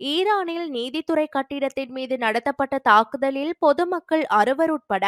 ஈரானில் நீதித்துறை கட்டிடத்தின் மீது நடத்தப்பட்ட தாக்குதலில் பொதுமக்கள் அறுவர் உட்பட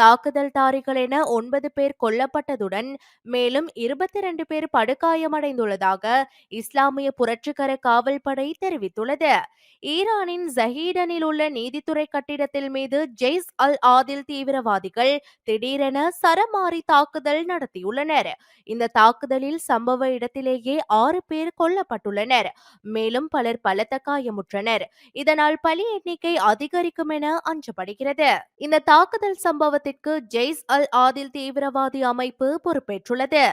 தாக்குதல்தாரிகள் என ஒன்பது பேர் கொல்லப்பட்டதுடன் மேலும் இருபத்தி இரண்டு பேர் படுகாயமடைந்துள்ளதாக இஸ்லாமிய புரட்சிகர காவல்படை தெரிவித்துள்ளது. ஈரானின் ஜஹீடனில் உள்ள நீதித்துறை கட்டிடத்தில் மீது ஜெய்ஸ் அல் ஆதில் தீவிரவாதிகள் திடீரென சரமாரி தாக்குதல் நடத்தியுள்ளனர். இந்த தாக்குதலில் சம்பவ இடத்திலேயே ஆறு பேர் கொல்லப்பட்டுள்ளனர். மேலும் பலர் பலத்த காயமுற்றனர் இதனால் பலி எண்ணிக்கை அதிகரிக்கும் என அஞ்சப்படுகிறது. இந்த தாக்குதல் சம்பவத்திற்கு ஜெய்ஸ் அல் ஆதில் தீவிரவாதி அமைப்பு பொறுப்பேற்றுள்ளது.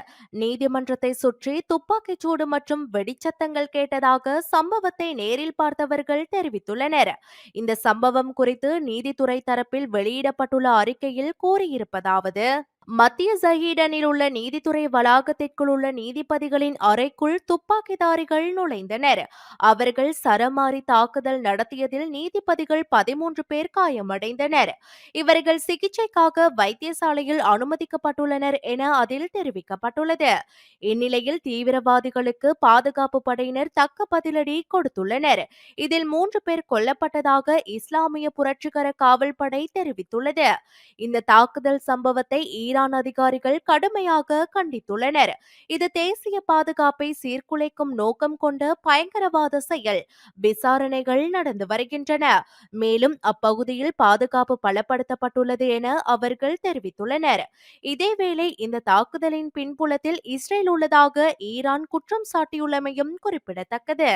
நீதிமன்றத்தை சுற்றி துப்பாக்கிச் சூடு மற்றும் வெடிச்சத்தங்கள் கேட்டதாக சம்பவத்தை நேரில் பார்த்தவர்கள் தெரிவித்துள்ளனர். இந்த சம்பவம் குறித்து நீதித்துறை தரப்பில் வெளியிடப்பட்டுள்ள அறிக்கையில் கூறியிருப்பதாவது மத்திய ஜஹீடனில் உள்ள நீதித்துறை வளாகத்திற்குள் உள்ள நீதிபதிகளின் அறைக்குள் துப்பாக்கிதாரிகள் நுழைந்தனர். அவர்கள் சரமாரி தாக்குதல் நடத்தியதில் நீதிபதிகள் பதிமூன்று பேர் காயமடைந்தனர். இவர்கள் சிகிச்சைக்காக வைத்தியசாலையில் அனுமதிக்கப்பட்டுள்ளனர் என அதில் தெரிவிக்கப்பட்டுள்ளது. இந்நிலையில் தீவிரவாதிகளுக்கு பாதுகாப்பு படையினர் தக்க பதிலடி கொடுத்துள்ளனர். இதில் மூன்று பேர் கொல்லப்பட்டதாக இஸ்லாமிய புரட்சிகர காவல்படை தெரிவித்துள்ளது. இந்த தாக்குதல் சம்பவத்தை ஈரான் அதிகாரிகள் கடுமையாக கண்டித்துள்ளனர். இது தேசிய பாதுகாப்பை சீர்குலைக்கும் நோக்கம் கொண்ட பயங்கரவாத செயல். விசாரணைகள் நடந்து வருகின்றன. மேலும் அப்பகுதியில் பாதுகாப்பு பலப்படுத்தப்பட்டுள்ளது என அவர்கள் தெரிவித்துள்ளனர். இதேவேளை இந்த தாக்குதலின் பின்புலத்தில் இஸ்ரேல் உள்ளதாக ஈரான் குற்றம் சாட்டியுள்ளமையும் குறிப்பிடத்தக்கது.